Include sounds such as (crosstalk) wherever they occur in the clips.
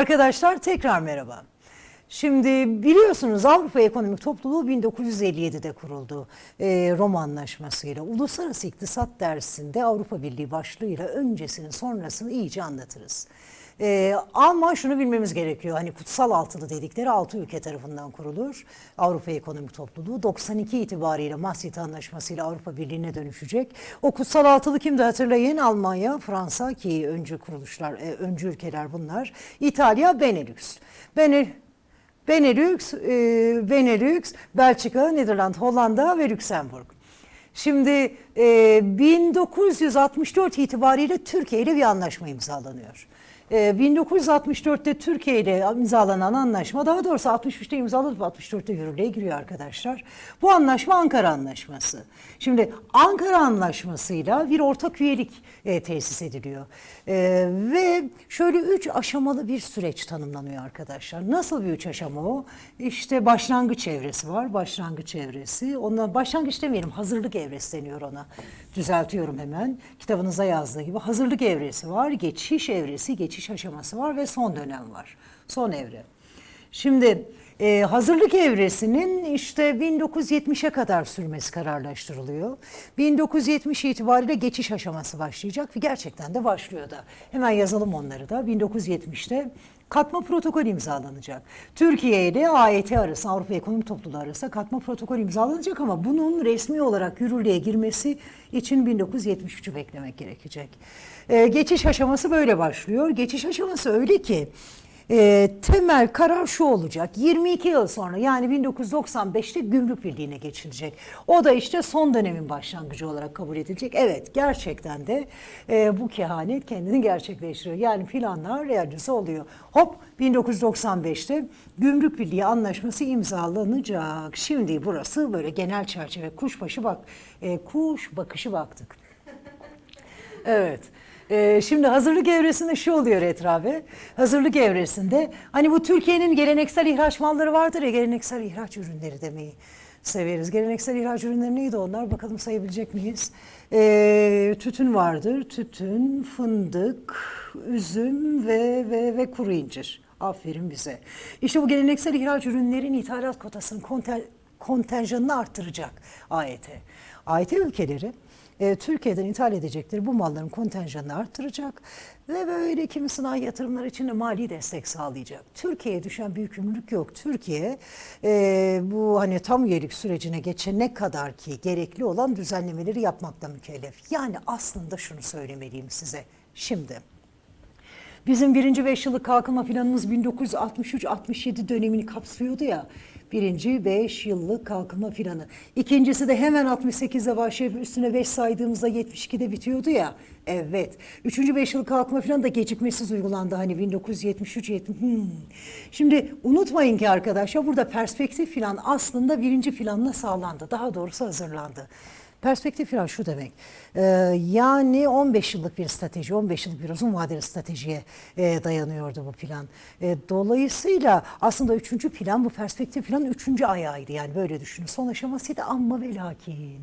Arkadaşlar tekrar merhaba. Şimdi biliyorsunuz Avrupa Ekonomik Topluluğu 1957'de kuruldu. Ee, Roma Anlaşması'yla. Uluslararası İktisat dersinde Avrupa Birliği başlığıyla öncesini sonrasını iyice anlatırız. Ee, ama şunu bilmemiz gerekiyor. Hani kutsal altılı dedikleri altı ülke tarafından kurulur. Avrupa Ekonomik Topluluğu 92 itibariyle Maastricht Anlaşması ile Avrupa Birliği'ne dönüşecek. O kutsal altılı kimdi hatırlayın? Almanya, Fransa ki öncü kuruluşlar, e, öncü ülkeler bunlar. İtalya, Benelux. Benelux Benelux, e, Benelux, Belçika, Niderland, Hollanda ve Lüksemburg. Şimdi e, 1964 itibariyle Türkiye ile bir anlaşma imzalanıyor. E, 1964'te Türkiye ile imzalanan anlaşma, daha doğrusu 63'te imzalanıp 64'te yürürlüğe giriyor arkadaşlar. Bu anlaşma Ankara Anlaşması. Şimdi Ankara Anlaşması'yla bir ortak üyelik e, tesis ediliyor. E, ve şöyle üç aşamalı bir süreç tanımlanıyor arkadaşlar. Nasıl bir üç aşama o? İşte başlangıç evresi var, başlangıç evresi. Ondan başlangıç demeyelim, hazırlık evresi deniyor ona. Düzeltiyorum hemen. Kitabınıza yazdığı gibi hazırlık evresi var, geçiş evresi, geçiş aşaması var ve son dönem var. Son evre. Şimdi e, hazırlık evresinin işte 1970'e kadar sürmesi kararlaştırılıyor. 1970 itibariyle geçiş aşaması başlayacak ve gerçekten de başlıyor da. Hemen yazalım onları da. 1970'te katma protokol imzalanacak. Türkiye ile AET arası, Avrupa Ekonomik Topluluğu arasında katma protokol imzalanacak ama bunun resmi olarak yürürlüğe girmesi için 1973'ü beklemek gerekecek. E, geçiş aşaması böyle başlıyor. Geçiş aşaması öyle ki e, temel karar şu olacak. 22 yıl sonra yani 1995'te gümrük birliğine geçilecek. O da işte son dönemin başlangıcı olarak kabul edilecek. Evet gerçekten de e, bu kehanet kendini gerçekleştiriyor. Yani planlar realize oluyor. Hop 1995'te gümrük birliği anlaşması imzalanacak. Şimdi burası böyle genel çerçeve kuşbaşı bak e, kuş bakışı baktık. Evet. Ee, şimdi hazırlık evresinde şu oluyor etrafı. Hazırlık evresinde hani bu Türkiye'nin geleneksel ihraç malları vardır ya geleneksel ihraç ürünleri demeyi severiz. Geleneksel ihraç ürünleri neydi onlar? Bakalım sayabilecek miyiz? Ee, tütün vardır. Tütün, fındık, üzüm ve ve ve kuru incir. Aferin bize. İşte bu geleneksel ihraç ürünlerin ithalat kotasının konten, kontenjanını arttıracak AYT. AYT ülkeleri e, Türkiye'den ithal edecekleri bu malların kontenjanını arttıracak ve böyle kimi sanayi yatırımları için de mali destek sağlayacak. Türkiye'ye düşen bir yükümlülük yok. Türkiye e, bu hani tam üyelik sürecine geçene kadar ki gerekli olan düzenlemeleri yapmakla mükellef. Yani aslında şunu söylemeliyim size şimdi. Bizim birinci beş yıllık kalkınma planımız 1963-67 dönemini kapsıyordu ya. Birinci 5 yıllık kalkınma planı. İkincisi de hemen 68'de başlayıp üstüne 5 saydığımızda 72'de bitiyordu ya. Evet. Üçüncü 5 yıllık kalkınma planı da gecikmesiz uygulandı. Hani 1973 70. Hmm. Şimdi unutmayın ki arkadaşlar burada perspektif plan aslında birinci planla sağlandı. Daha doğrusu hazırlandı. Perspektif plan şu demek. Ee, yani 15 yıllık bir strateji, 15 yıllık bir uzun vadeli stratejiye e, dayanıyordu bu plan. E, dolayısıyla aslında üçüncü plan bu perspektif planın üçüncü ayağıydı. Yani böyle düşünün. Son aşamasıydı ama ve lakin.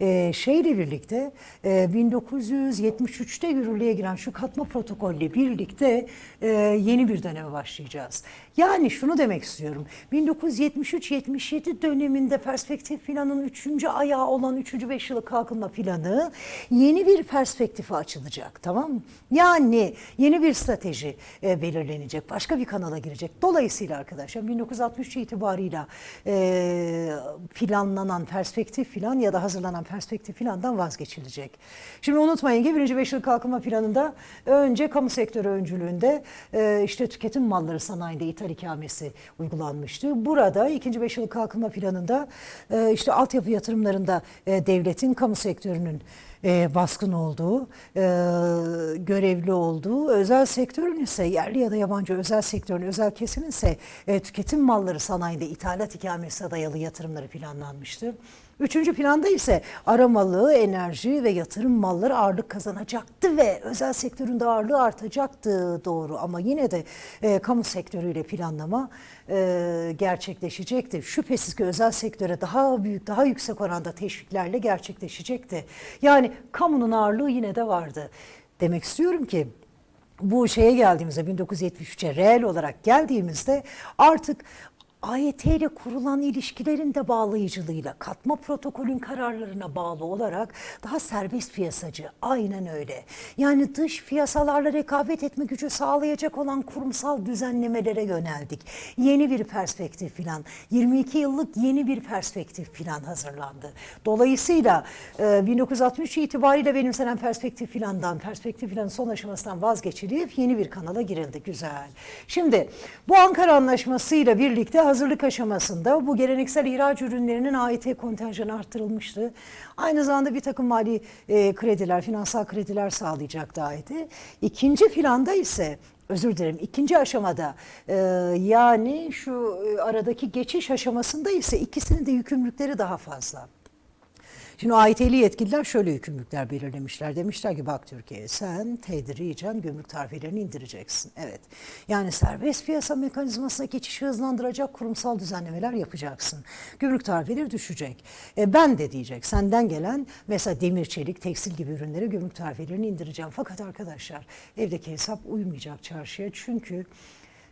E, şeyle birlikte e, 1973'te yürürlüğe giren şu katma protokolle birlikte e, yeni bir döneme başlayacağız. Yani şunu demek istiyorum. 1973-77 döneminde perspektif planın üçüncü ayağı olan üçüncü beş yıllık kalkınma planı yeni bir perspektife açılacak. Tamam mı? Yani yeni bir strateji e, belirlenecek. Başka bir kanala girecek. Dolayısıyla arkadaşlar 1963 itibarıyla e, planlanan perspektif plan ya da hazırlanan perspektif plandan vazgeçilecek. Şimdi unutmayın ki birinci beş yıllık kalkınma planında önce kamu sektörü öncülüğünde e, işte tüketim malları sanayinde ithal ikamesi uygulanmıştı. Burada ikinci beş yıllık kalkınma planında e, işte altyapı yatırımlarında e, devletin kamu sektörünün e, baskın olduğu, e, görevli olduğu, özel sektörün ise yerli ya da yabancı özel sektörün, özel kesimin ise e, tüketim malları sanayinde ithalat ikamesine dayalı yatırımları planlanmıştı. Üçüncü planda ise aramalı, enerji ve yatırım malları ağırlık kazanacaktı ve özel sektöründe ağırlığı artacaktı doğru ama yine de e, kamu sektörüyle planlama e, gerçekleşecekti. Şüphesiz ki özel sektöre daha büyük, daha yüksek oranda teşviklerle gerçekleşecekti. Yani kamunun ağırlığı yine de vardı. Demek istiyorum ki bu şeye geldiğimizde 1973'e reel olarak geldiğimizde artık AYT ile kurulan ilişkilerin de bağlayıcılığıyla katma protokolün kararlarına bağlı olarak daha serbest piyasacı aynen öyle. Yani dış piyasalarla rekabet etme gücü sağlayacak olan kurumsal düzenlemelere yöneldik. Yeni bir perspektif plan, 22 yıllık yeni bir perspektif plan hazırlandı. Dolayısıyla e, 1963 itibariyle benimsenen perspektif plandan, perspektif planın son aşamasından vazgeçilip yeni bir kanala girildi. Güzel. Şimdi bu Ankara Anlaşması ile birlikte hazırlık aşamasında bu geleneksel ihraç ürünlerinin AYT kontenjanı arttırılmıştı. Aynı zamanda bir takım mali e, krediler, finansal krediler sağlayacaktı AYT. İkinci planda ise özür dilerim ikinci aşamada e, yani şu e, aradaki geçiş aşamasında ise ikisinin de yükümlülükleri daha fazla. Şimdi AYT'li yetkililer şöyle yükümlülükler belirlemişler. Demişler ki bak Türkiye sen tedricen gümrük tarifelerini indireceksin. Evet. Yani serbest piyasa mekanizmasına geçişi hızlandıracak kurumsal düzenlemeler yapacaksın. Gümrük tarifeleri düşecek. E, ben de diyecek senden gelen mesela demir, çelik, tekstil gibi ürünlere gümrük tarifelerini indireceğim. Fakat arkadaşlar evdeki hesap uymayacak çarşıya. Çünkü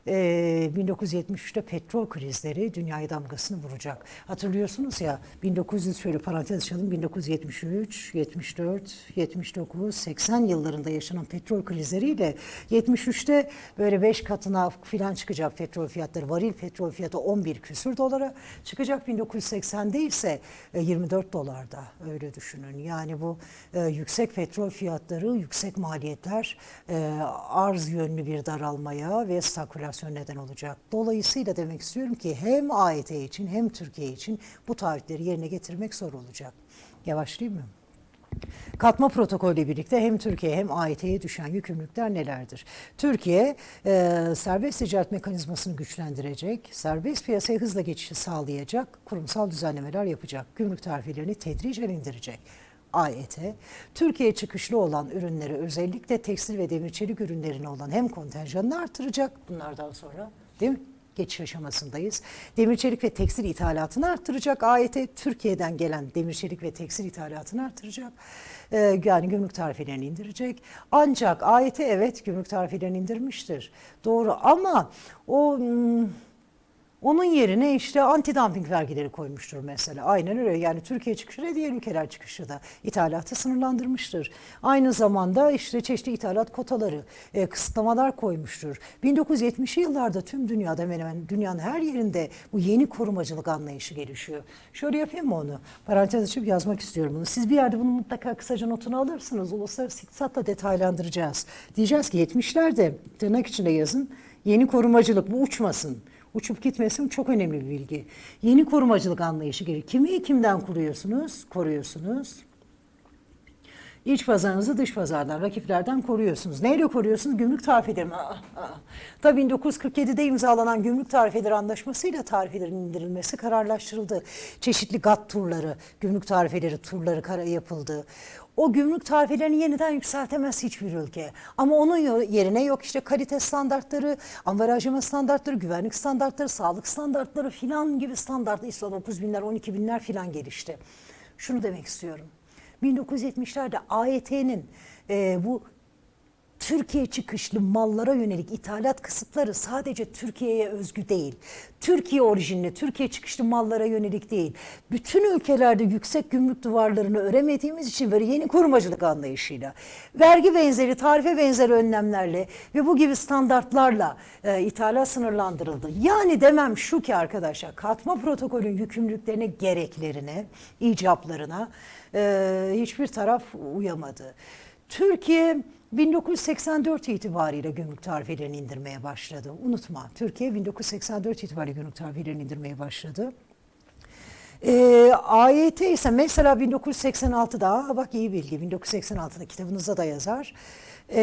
ee, 1973'te petrol krizleri dünyaya damgasını vuracak. Hatırlıyorsunuz ya 1900 şöyle parantez açalım 1973, 74, 79, 80 yıllarında yaşanan petrol krizleriyle 73'te böyle 5 katına filan çıkacak petrol fiyatları. Varil petrol fiyatı 11 küsür dolara çıkacak. 1980'de ise e, 24 dolarda öyle düşünün. Yani bu e, yüksek petrol fiyatları, yüksek maliyetler e, arz yönlü bir daralmaya ve spekülasyon neden olacak. Dolayısıyla demek istiyorum ki hem AYT için hem Türkiye için bu taahhütleri yerine getirmek zor olacak. Yavaşlayayım mı? Katma protokolü birlikte hem Türkiye hem AYT'ye düşen yükümlülükler nelerdir? Türkiye e, serbest ticaret mekanizmasını güçlendirecek, serbest piyasaya hızla geçişi sağlayacak, kurumsal düzenlemeler yapacak, gümrük tarifelerini tedricen indirecek. AYT, Türkiye çıkışlı olan ürünleri özellikle tekstil ve demir çelik ürünlerine olan hem kontenjanını artıracak bunlardan sonra değil mi? Geçiş aşamasındayız. Demir çelik ve tekstil ithalatını arttıracak. AYT Türkiye'den gelen demir çelik ve tekstil ithalatını arttıracak. Ee, yani gümrük tarifelerini indirecek. Ancak AYT evet gümrük tarifelerini indirmiştir. Doğru ama o... Hmm, onun yerine işte anti-dumping vergileri koymuştur mesela. Aynen öyle. Yani Türkiye çıkışı da diğer ülkeler çıkışı da ithalatı sınırlandırmıştır. Aynı zamanda işte çeşitli ithalat kotaları, e, kısıtlamalar koymuştur. 1970'li yıllarda tüm dünyada hemen hemen dünyanın her yerinde bu yeni korumacılık anlayışı gelişiyor. Şöyle yapayım mı onu? Parantez açıp yazmak istiyorum bunu. Siz bir yerde bunu mutlaka kısaca notunu alırsınız. Uluslararası iktisatla detaylandıracağız. Diyeceğiz ki 70'lerde tırnak içinde yazın. Yeni korumacılık bu uçmasın uçup gitmesin çok önemli bir bilgi. Yeni korumacılık anlayışı gerekiyor. Kimi kimden kuruyorsunuz? Koruyorsunuz. İç pazarınızı dış pazardan, rakiplerden koruyorsunuz. Neyle koruyorsunuz? Gümrük tarifeleri. Tabii 1947'de imzalanan gümrük tarifeleri anlaşmasıyla tarifelerin indirilmesi kararlaştırıldı. Çeşitli GATT turları, gümrük tarifeleri turları yapıldı. O gümrük tarifelerini yeniden yükseltemez hiçbir ülke. Ama onun yerine yok işte kalite standartları, ambalajlama standartları, güvenlik standartları, sağlık standartları filan gibi standartlar ISO 9000'ler, 12000'ler filan gelişti. Şunu demek istiyorum. 1970'lerde AYT'nin e, bu Türkiye çıkışlı mallara yönelik ithalat kısıtları sadece Türkiye'ye özgü değil. Türkiye orijinli, Türkiye çıkışlı mallara yönelik değil. Bütün ülkelerde yüksek gümrük duvarlarını öremediğimiz için böyle yeni korumacılık anlayışıyla, vergi benzeri, tarife benzeri önlemlerle ve bu gibi standartlarla e, ithalat sınırlandırıldı. Yani demem şu ki arkadaşlar, katma protokolün yükümlülüklerine, gereklerine, icaplarına e, hiçbir taraf uyamadı. Türkiye 1984 itibariyle gümrük tarifelerini indirmeye başladı. Unutma Türkiye 1984 itibariyle gümrük tarifelerini indirmeye başladı. E, AYT ise mesela 1986'da bak iyi bilgi 1986'da kitabınızda da yazar. E,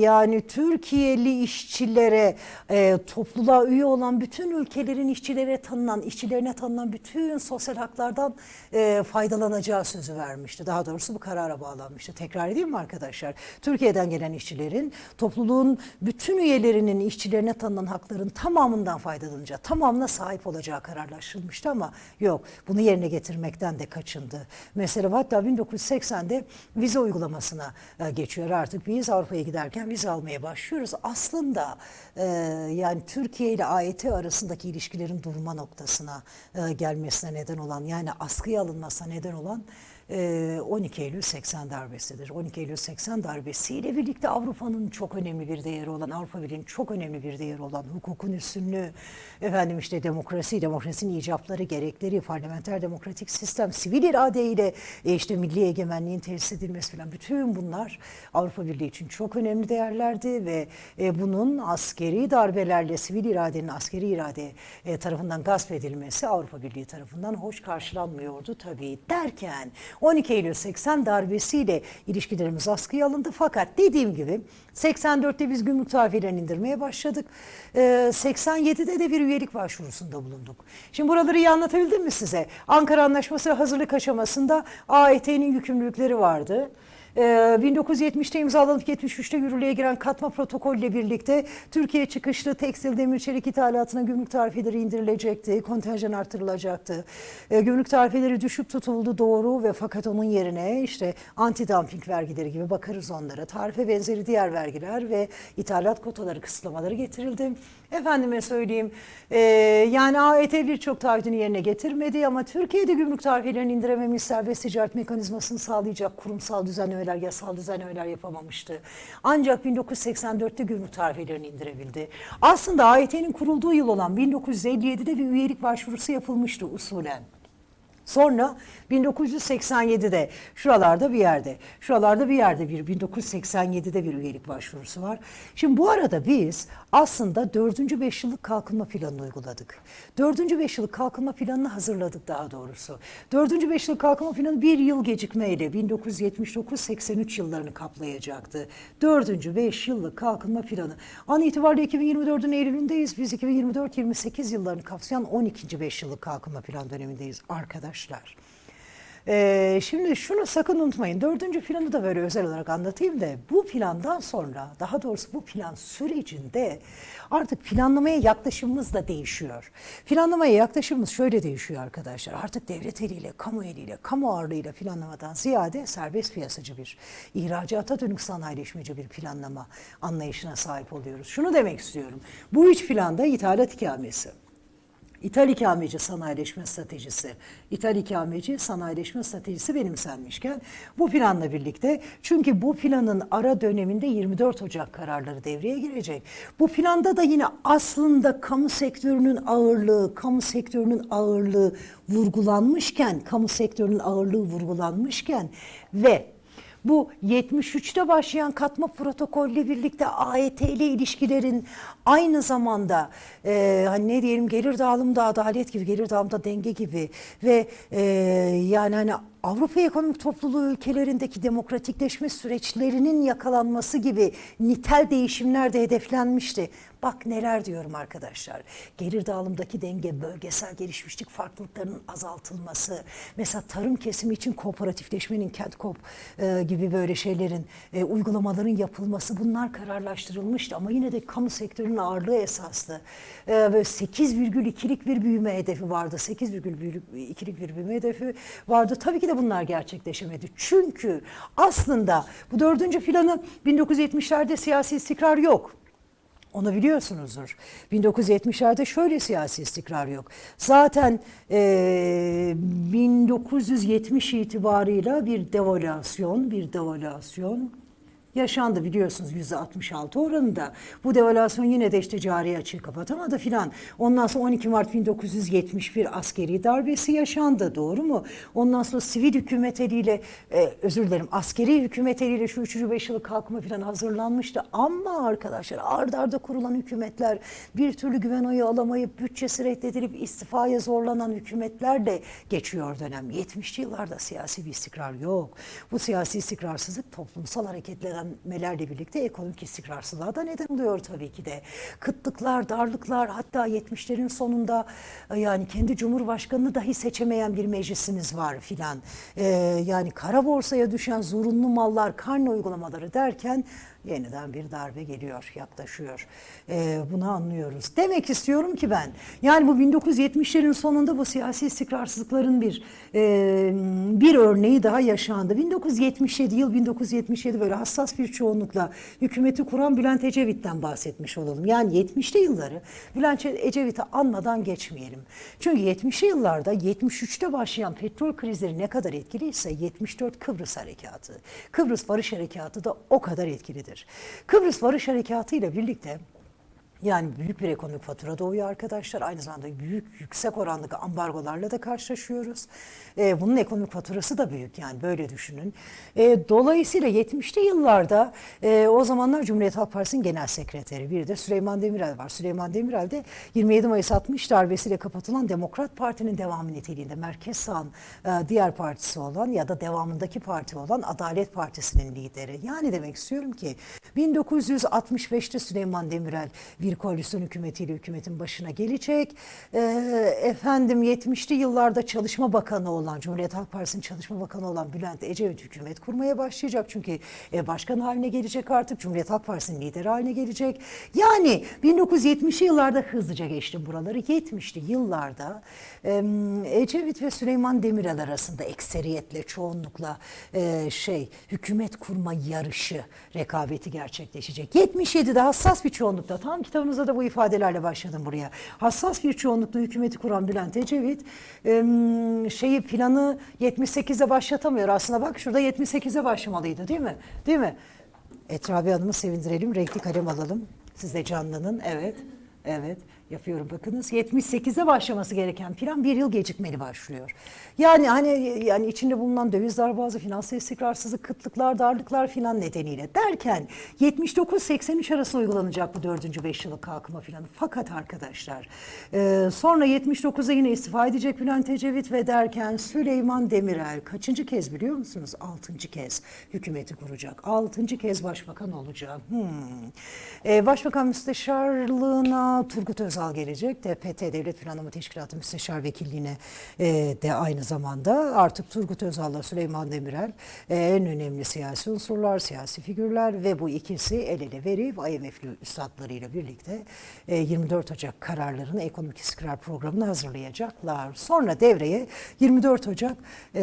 yani Türkiye'li işçilere e, topluluğa üye olan bütün ülkelerin işçilere tanınan, işçilerine tanınan bütün sosyal haklardan e, faydalanacağı sözü vermişti. Daha doğrusu bu karara bağlanmıştı. Tekrar edeyim mi arkadaşlar? Türkiye'den gelen işçilerin topluluğun bütün üyelerinin işçilerine tanınan hakların tamamından faydalanacağı, tamamına sahip olacağı kararlaştırılmıştı ama yok. Bunu yerine getirmekten de kaçındı. Mesela hatta 1980'de vize uygulamasına e, geçiyor artık. Biz Avrupa'ya giderken vize almaya başlıyoruz. Aslında e, yani Türkiye ile AYT arasındaki ilişkilerin durma noktasına e, gelmesine neden olan yani askıya alınmasına neden olan e, 12 Eylül 80 darbesidir. 12 Eylül 80 darbesiyle birlikte Avrupa'nın çok önemli bir değeri olan, Avrupa Birliği'nin çok önemli bir değeri olan hukukun üstünlüğü, efendim işte demokrasi, demokrasinin icapları, gerekleri, parlamenter demokratik sistem, sivil iradeyle e, işte milli egemenliğin tesis edilmesi falan bütün bunlar Avrupa Birliği için çok önemli değerlerdi ve e, bunun askeri darbelerle sivil iradenin askeri irade e, tarafından gasp edilmesi Avrupa Birliği tarafından hoş karşılanmıyordu tabii derken 12 Eylül 80 darbesiyle ilişkilerimiz askıya alındı fakat dediğim gibi 84'te biz gümrük tarifelerini indirmeye başladık. Ee, 87'de de bir üyelik başvurusunda bulunduk. Şimdi buraları iyi anlatabildim mi size? Ankara Anlaşması hazırlık aşamasında AYT'nin yükümlülükleri vardı. Ee, 1970'te imzalanıp 73'te yürürlüğe giren katma protokolle birlikte Türkiye çıkışlı tekstil demir çelik ithalatına gümrük tarifeleri indirilecekti, kontenjan artırılacaktı. Ee, gümrük tarifeleri düşük tutuldu doğru ve fakat onun yerine işte anti dumping vergileri gibi bakarız onlara. Tarife benzeri diğer vergiler ve ithalat kotaları kısıtlamaları getirildi. Efendime söyleyeyim e, yani AYT birçok taahhüdünü yerine getirmedi ama Türkiye'de gümrük tarifelerini indirememiz serbest ticaret mekanizmasını sağlayacak kurumsal düzenlemeler, yasal düzenlemeler yapamamıştı. Ancak 1984'te gümrük tarifelerini indirebildi. Aslında AYT'nin kurulduğu yıl olan 1957'de bir üyelik başvurusu yapılmıştı usulen. Sonra 1987'de şuralarda bir yerde, şuralarda bir yerde bir 1987'de bir üyelik başvurusu var. Şimdi bu arada biz aslında 4. 5 yıllık kalkınma planını uyguladık. 4. 5 yıllık kalkınma planını hazırladık daha doğrusu. 4. 5 yıllık kalkınma planı bir yıl gecikmeyle 1979-83 yıllarını kaplayacaktı. 4. 5 yıllık kalkınma planı. An itibariyle 2024'ün Eylül'ündeyiz. Biz 2024-28 yıllarını kapsayan 12. 5 yıllık kalkınma plan dönemindeyiz arkadaşlar. Ee, şimdi şunu sakın unutmayın. Dördüncü planı da böyle özel olarak anlatayım da bu plandan sonra daha doğrusu bu plan sürecinde artık planlamaya yaklaşımımız da değişiyor. Planlamaya yaklaşımımız şöyle değişiyor arkadaşlar. Artık devlet eliyle, kamu eliyle, kamu ağırlığıyla planlamadan ziyade serbest piyasacı bir, ihracata dönük sanayileşmeci bir planlama anlayışına sahip oluyoruz. Şunu demek istiyorum. Bu üç planda ithalat ikamesi. İthal ikameci sanayileşme stratejisi, İthal ikameci sanayileşme stratejisi benimsenmişken bu planla birlikte çünkü bu planın ara döneminde 24 Ocak kararları devreye girecek. Bu planda da yine aslında kamu sektörünün ağırlığı, kamu sektörünün ağırlığı vurgulanmışken, kamu sektörünün ağırlığı vurgulanmışken ve bu 73'te başlayan katma protokolle birlikte AYT ile ilişkilerin aynı zamanda e, hani ne diyelim gelir dağılımda adalet gibi, gelir dağılımda denge gibi ve e, yani hani Avrupa Ekonomik Topluluğu ülkelerindeki demokratikleşme süreçlerinin yakalanması gibi nitel değişimler de hedeflenmişti. Bak neler diyorum arkadaşlar. Gelir dağılımdaki denge, bölgesel gelişmişlik farklılıklarının azaltılması, mesela tarım kesimi için kooperatifleşmenin, kent kop e, gibi böyle şeylerin, e, uygulamaların yapılması bunlar kararlaştırılmıştı. Ama yine de kamu sektörünün ağırlığı esaslı. E, böyle 8,2'lik bir büyüme hedefi vardı. 8,2'lik bir büyüme hedefi vardı. Tabii ki de bunlar gerçekleşemedi. Çünkü aslında bu dördüncü planı 1970'lerde siyasi istikrar yok. Onu biliyorsunuzdur. 1970'lerde şöyle siyasi istikrar yok. Zaten e, 1970 itibarıyla bir devalüasyon, bir devalüasyon yaşandı biliyorsunuz yüzde 66 oranında. Bu devalüasyon yine de işte cari açığı kapatamadı filan. Ondan sonra 12 Mart 1971 askeri darbesi yaşandı doğru mu? Ondan sonra sivil hükümet eliyle e, özür dilerim askeri hükümet eliyle şu 3. 5 yıllık kalkma filan hazırlanmıştı. Ama arkadaşlar ard arda kurulan hükümetler bir türlü güven oyu alamayıp bütçesi reddedilip istifaya zorlanan hükümetlerle geçiyor dönem. 70'li yıllarda siyasi bir istikrar yok. Bu siyasi istikrarsızlık toplumsal hareketlerden melerle birlikte ekonomik istikrarsızlığa da neden oluyor tabii ki de. Kıtlıklar, darlıklar hatta 70'lerin sonunda e, yani kendi cumhurbaşkanını dahi seçemeyen bir meclisimiz var filan. Ee, yani kara borsaya düşen zorunlu mallar, karne uygulamaları derken yeniden bir darbe geliyor, yaklaşıyor. Ee, bunu anlıyoruz. Demek istiyorum ki ben, yani bu 1970'lerin sonunda bu siyasi istikrarsızlıkların bir e, bir örneği daha yaşandı. 1977 yıl 1977 böyle hassas bir çoğunlukla hükümeti kuran Bülent Ecevit'ten bahsetmiş olalım. Yani 70'li yılları Bülent Ecevit'i anmadan geçmeyelim. Çünkü 70'li yıllarda 73'te başlayan petrol krizleri ne kadar etkiliyse 74 Kıbrıs Harekatı, Kıbrıs Barış Harekatı da o kadar etkilidir. Kıbrıs Barış Harekatı ile birlikte yani büyük bir ekonomik fatura doğuyor arkadaşlar. Aynı zamanda büyük, yüksek oranlı ambargolarla da karşılaşıyoruz. Ee, bunun ekonomik faturası da büyük yani böyle düşünün. Ee, dolayısıyla 70'li yıllarda e, o zamanlar Cumhuriyet Halk Partisi'nin genel sekreteri bir de Süleyman Demirel var. Süleyman Demirel de 27 Mayıs 60 darbesiyle kapatılan Demokrat Parti'nin devamı niteliğinde merkez sağın e, diğer partisi olan ya da devamındaki parti olan Adalet Partisi'nin lideri. Yani demek istiyorum ki 1965'te Süleyman Demirel bir koalisyon hükümetiyle hükümetin başına gelecek. Ee, efendim 70'li yıllarda Çalışma Bakanı olan, Cumhuriyet Halk Partisi'nin Çalışma Bakanı olan Bülent Ecevit hükümet kurmaya başlayacak. Çünkü e, başkan haline gelecek artık. Cumhuriyet Halk Partisi'nin lideri haline gelecek. Yani 1970'li yıllarda hızlıca geçtim buraları. 70'li yıllarda e, Ecevit ve Süleyman Demirel arasında ekseriyetle, çoğunlukla e, şey hükümet kurma yarışı, rekabeti gerçekleşecek. 77'de hassas bir çoğunlukla tam kitabınızda da bu ifadelerle başladım buraya. Hassas bir çoğunlukla hükümeti kuran Bülent Ecevit şeyi planı 78'de başlatamıyor. Aslında bak şurada 78'e başlamalıydı değil mi? Değil mi? Etrabi Hanım'ı sevindirelim. Renkli kalem alalım. Siz de canlanın. Evet. Evet yapıyorum bakınız 78'e başlaması gereken plan bir yıl gecikmeli başlıyor. Yani hani yani içinde bulunan döviz darbazı, finansal istikrarsızlık, kıtlıklar, darlıklar filan nedeniyle derken 79-83 arası uygulanacak bu 4. 5 yıllık kalkınma planı. Fakat arkadaşlar e, sonra 79'da yine istifa edecek Bülent Ecevit ve derken Süleyman Demirel kaçıncı kez biliyor musunuz? Altıncı kez hükümeti kuracak. Altıncı kez başbakan olacak. Hmm. E, başbakan müsteşarlığına Turgut Özal Özal gelecek. DPT Devlet Planlama Teşkilatı Müsteşar Vekilliğine e, de aynı zamanda artık Turgut Özal'la Süleyman Demirel e, en önemli siyasi unsurlar, siyasi figürler ve bu ikisi el ele verip IMF'li üstadlarıyla birlikte e, 24 Ocak kararlarını ekonomik istikrar programını hazırlayacaklar. Sonra devreye 24 Ocak e,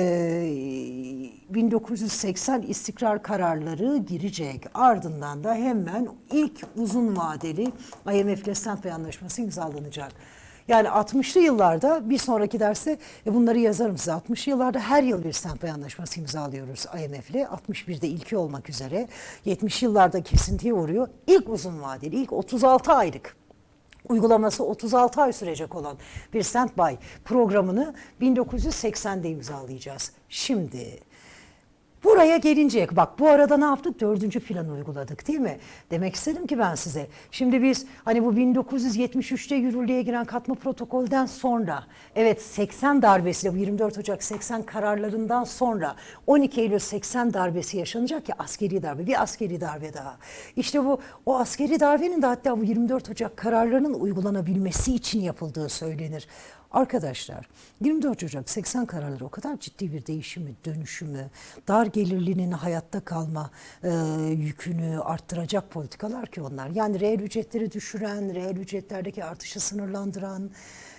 1980 istikrar kararları girecek. Ardından da hemen ilk uzun vadeli IMF ile Stanford Anlaşması imzalanacak. Yani 60'lı yıllarda bir sonraki derste e, bunları yazarım size. 60'lı yıllarda her yıl bir Stanford Anlaşması imzalıyoruz IMF ile. 61'de ilki olmak üzere. 70 yıllarda kesintiye uğruyor. İlk uzun vadeli, ilk 36 aylık uygulaması 36 ay sürecek olan bir standby programını 1980'de imzalayacağız. Şimdi Buraya gelince bak bu arada ne yaptık? Dördüncü planı uyguladık değil mi? Demek istedim ki ben size. Şimdi biz hani bu 1973'te yürürlüğe giren katma protokolden sonra evet 80 darbesiyle bu 24 Ocak 80 kararlarından sonra 12 Eylül 80 darbesi yaşanacak ya askeri darbe bir askeri darbe daha. İşte bu o askeri darbenin de hatta bu 24 Ocak kararlarının uygulanabilmesi için yapıldığı söylenir. Arkadaşlar 24 Ocak 80 kararları o kadar ciddi bir değişimi, dönüşümü, dar gelirlinin hayatta kalma e, yükünü arttıracak politikalar ki onlar. Yani reel ücretleri düşüren, reel ücretlerdeki artışı sınırlandıran,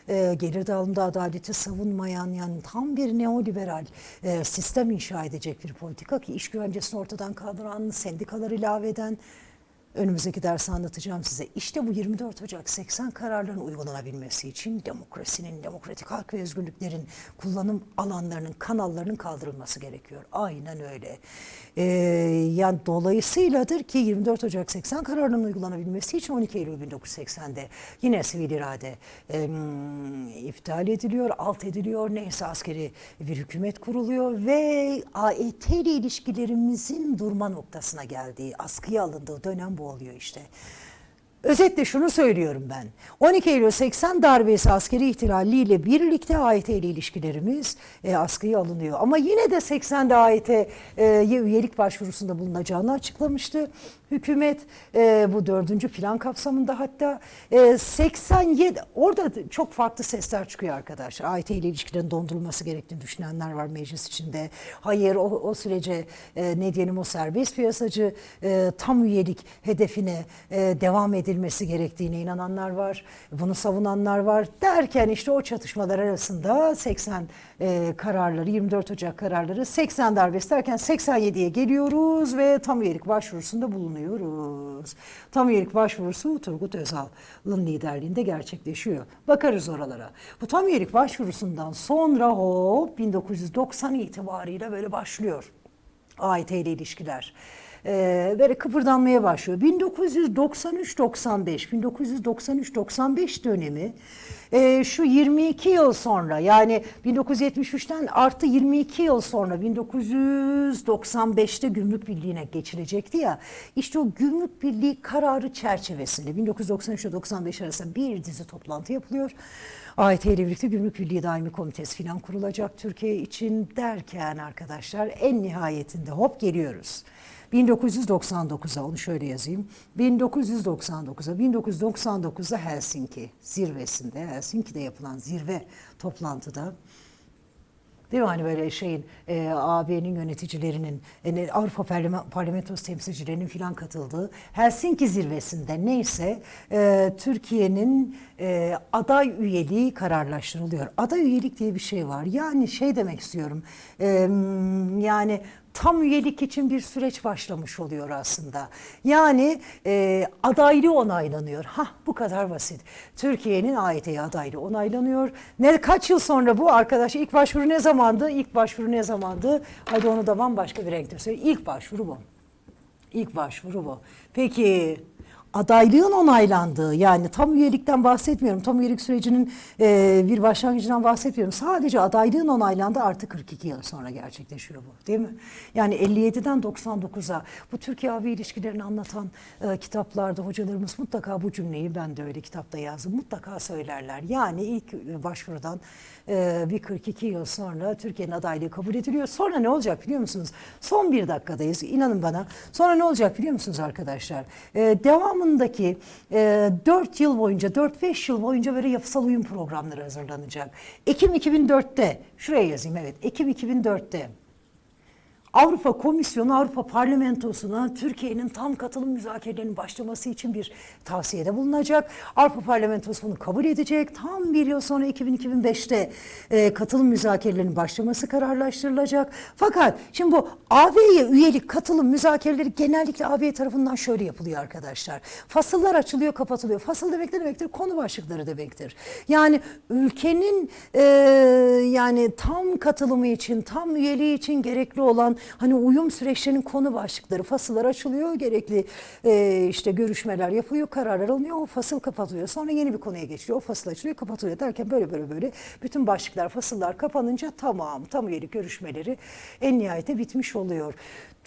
e, gelir dağılımında adaleti savunmayan yani tam bir neoliberal e, sistem inşa edecek bir politika ki iş güvencesini ortadan kaldıran, sendikalar ilave eden, Önümüzdeki dersi anlatacağım size. İşte bu 24 Ocak 80 kararlarının uygulanabilmesi için demokrasinin, demokratik hak ve özgürlüklerin kullanım alanlarının, kanallarının kaldırılması gerekiyor. Aynen öyle. Ee, yani dolayısıyladır ki 24 Ocak 80 kararının uygulanabilmesi için 12 Eylül 1980'de yine sivil irade e, iptal ediliyor, alt ediliyor. Neyse askeri bir hükümet kuruluyor ve AET ile ilişkilerimizin durma noktasına geldiği, askıya alındığı dönem bu oluyor işte. Özetle şunu söylüyorum ben. 12 Eylül 80 darbesi askeri ihtilaliyle birlikte AYT ile ilişkilerimiz e, askıya alınıyor. Ama yine de 80'de AYT e, üyelik başvurusunda bulunacağını açıklamıştı. Hükümet e, bu dördüncü plan kapsamında hatta e, 87 orada çok farklı sesler çıkıyor arkadaşlar. AYT ile ilişkilerin dondurulması gerektiğini düşünenler var meclis içinde. Hayır o, o sürece e, ne diyelim o serbest piyasacı e, tam üyelik hedefine e, devam edilmesi gerektiğine inananlar var. Bunu savunanlar var. Derken işte o çatışmalar arasında 80 e, kararları 24 Ocak kararları 80 darbesi derken 87'ye geliyoruz ve tam üyelik başvurusunda bulunuyoruz. Tam üyelik başvurusu Turgut Özal'ın liderliğinde gerçekleşiyor. Bakarız oralara. Bu tam üyelik başvurusundan sonra hop 1990 itibariyle böyle başlıyor. AYT ile ilişkiler. Ee, böyle kıpırdanmaya başlıyor. 1993-95, 1993-95 dönemi e, şu 22 yıl sonra yani 1973'ten artı 22 yıl sonra 1995'te Gümrük Birliği'ne geçilecekti ya. İşte o Gümrük Birliği kararı çerçevesinde 1993 ile 95 arasında bir dizi toplantı yapılıyor. AYT ile birlikte Gümrük Birliği Daimi Komitesi falan kurulacak Türkiye için derken arkadaşlar en nihayetinde hop geliyoruz. 1999'a onu şöyle yazayım. 1999'a 1999'da Helsinki zirvesinde Helsinki'de yapılan zirve toplantıda Değil mi hani böyle şeyin e, AB'nin yöneticilerinin e, Avrupa Parlament Parlamentosu temsilcilerinin filan katıldığı Helsinki zirvesinde neyse e, Türkiye'nin e, aday üyeliği kararlaştırılıyor. Aday üyelik diye bir şey var. Yani şey demek istiyorum. E, yani tam üyelik için bir süreç başlamış oluyor aslında. Yani e, adaylığı onaylanıyor. Ha bu kadar basit. Türkiye'nin AYT'ye adaylığı onaylanıyor. Ne kaç yıl sonra bu arkadaş ilk başvuru ne zamandı? İlk başvuru ne zamandı? Hadi onu da bambaşka bir renkte söyleyeyim. İlk başvuru bu. İlk başvuru bu. Peki adaylığın onaylandığı yani tam üyelikten bahsetmiyorum. Tam üyelik sürecinin e, bir başlangıcından bahsetmiyorum. Sadece adaylığın onaylandığı artı 42 yıl sonra gerçekleşiyor bu değil mi? Yani 57'den 99'a bu Türkiye AB ilişkilerini anlatan e, kitaplarda hocalarımız mutlaka bu cümleyi ben de öyle kitapta yazdım. Mutlaka söylerler. Yani ilk başvurudan e, bir 42 yıl sonra Türkiye'nin adaylığı kabul ediliyor. Sonra ne olacak biliyor musunuz? Son bir dakikadayız. İnanın bana. Sonra ne olacak biliyor musunuz arkadaşlar? E, devamındaki e, 4 yıl boyunca, 4-5 yıl boyunca böyle yapısal uyum programları hazırlanacak. Ekim 2004'te, şuraya yazayım evet, Ekim 2004'te Avrupa Komisyonu Avrupa Parlamentosu'na Türkiye'nin tam katılım müzakerelerinin başlaması için bir tavsiyede bulunacak. Avrupa Parlamentosu bunu kabul edecek. Tam bir yıl sonra 2005'te e, katılım müzakerelerinin başlaması kararlaştırılacak. Fakat şimdi bu AB'ye üyelik katılım müzakereleri genellikle AB tarafından şöyle yapılıyor arkadaşlar. Fasıllar açılıyor kapatılıyor. Fasıl demek ne demektir? Konu başlıkları demektir. Yani ülkenin e, yani tam katılımı için, tam üyeliği için gerekli olan hani uyum süreçlerinin konu başlıkları, fasıllar açılıyor, gerekli e, işte görüşmeler yapılıyor, kararlar alınıyor, o fasıl kapatılıyor. Sonra yeni bir konuya geçiyor, o fasıl açılıyor, kapatılıyor derken böyle böyle böyle bütün başlıklar, fasıllar kapanınca tamam, tam üyelik görüşmeleri en nihayete bitmiş oluyor.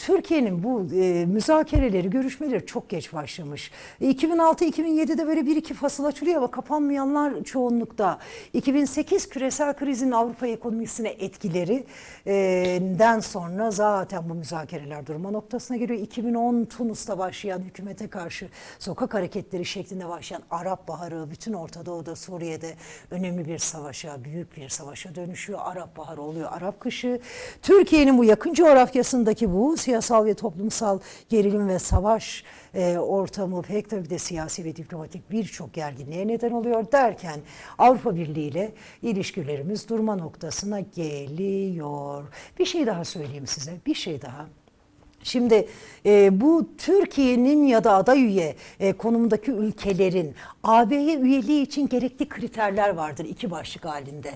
Türkiye'nin bu e, müzakereleri, görüşmeleri çok geç başlamış. 2006-2007'de böyle bir iki fasıl açılıyor ama kapanmayanlar çoğunlukta. 2008 küresel krizin Avrupa ekonomisine etkilerinden sonra zaten bu müzakereler durma noktasına geliyor. 2010 Tunus'ta başlayan hükümete karşı sokak hareketleri şeklinde başlayan Arap Baharı bütün Orta Doğu'da Suriye'de önemli bir savaşa, büyük bir savaşa dönüşüyor. Arap Baharı oluyor, Arap kışı. Türkiye'nin bu yakın coğrafyasındaki bu siyasal ve toplumsal gerilim ve savaş e, ortamı pek tabii de siyasi ve diplomatik birçok gerginliğe neden oluyor derken Avrupa Birliği ile ilişkilerimiz durma noktasına geliyor. Bir şey daha söyleyeyim size, bir şey daha. Şimdi e, bu Türkiye'nin ya da aday üye e, konumundaki ülkelerin AB'ye üyeliği için gerekli kriterler vardır iki başlık halinde.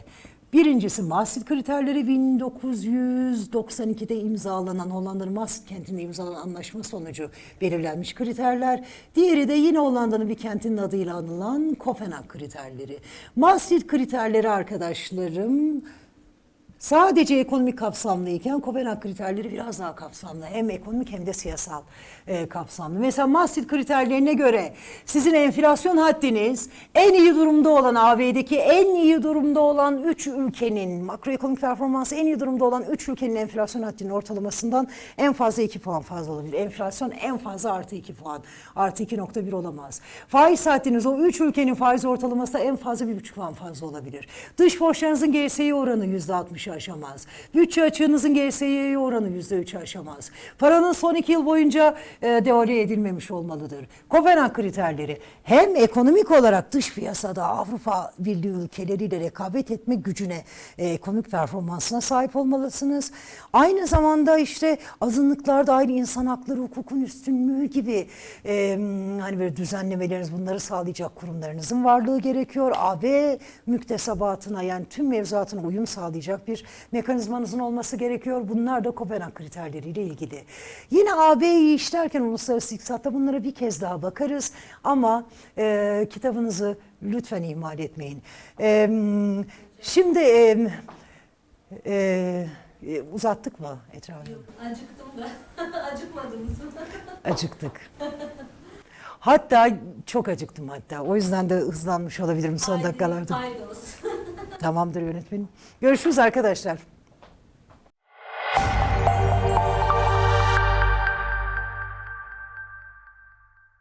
Birincisi Maastricht kriterleri 1992'de imzalanan Hollanda'nın Maastricht kentinde imzalanan anlaşma sonucu belirlenmiş kriterler. Diğeri de yine Hollanda'nın bir kentinin adıyla anılan Kopenhag kriterleri. Maastricht kriterleri arkadaşlarım sadece ekonomik kapsamlıyken Kopenhag kriterleri biraz daha kapsamlı. Hem ekonomik hem de siyasal e, kapsamlı. Mesela Maastricht kriterlerine göre sizin enflasyon haddiniz en iyi durumda olan AB'deki en iyi durumda olan 3 ülkenin makroekonomik performansı en iyi durumda olan 3 ülkenin enflasyon haddinin ortalamasından en fazla 2 puan fazla olabilir. Enflasyon en fazla artı 2 puan. Artı 2.1 olamaz. Faiz haddiniz o 3 ülkenin faiz ortalaması da en fazla 1,5 puan fazla olabilir. Dış borçlarınızın GSY oranı %60'ı aşamaz. Bütçe açığınızın GSY oranı %3'ü aşamaz. Paranın son 2 yıl boyunca e, devalüe edilmemiş olmalıdır. Kopenhag kriterleri hem ekonomik olarak dış piyasada Avrupa Birliği ülkeleriyle rekabet etme gücüne, e, ekonomik performansına sahip olmalısınız. Aynı zamanda işte azınlıklar dahil insan hakları, hukukun üstünlüğü gibi e, hani böyle düzenlemeleriniz bunları sağlayacak kurumlarınızın varlığı gerekiyor. AB müktesebatına yani tüm mevzuatına uyum sağlayacak bir mekanizmanızın olması gerekiyor. Bunlar da Kopenhag kriterleriyle ilgili. Yine AB'yi işlerken uluslararası iktisatta bunlara bir kez daha bakarız ama e, kitabınızı lütfen ihmal etmeyin. E, şimdi e, e, uzattık mı etrafını? Acıktım da. (laughs) Acıkmadınız mı? Acıktık. Hatta çok acıktım hatta. O yüzden de hızlanmış olabilirim son dakikalarda. Olsun. (laughs) Tamamdır yönetmenim. Görüşürüz arkadaşlar.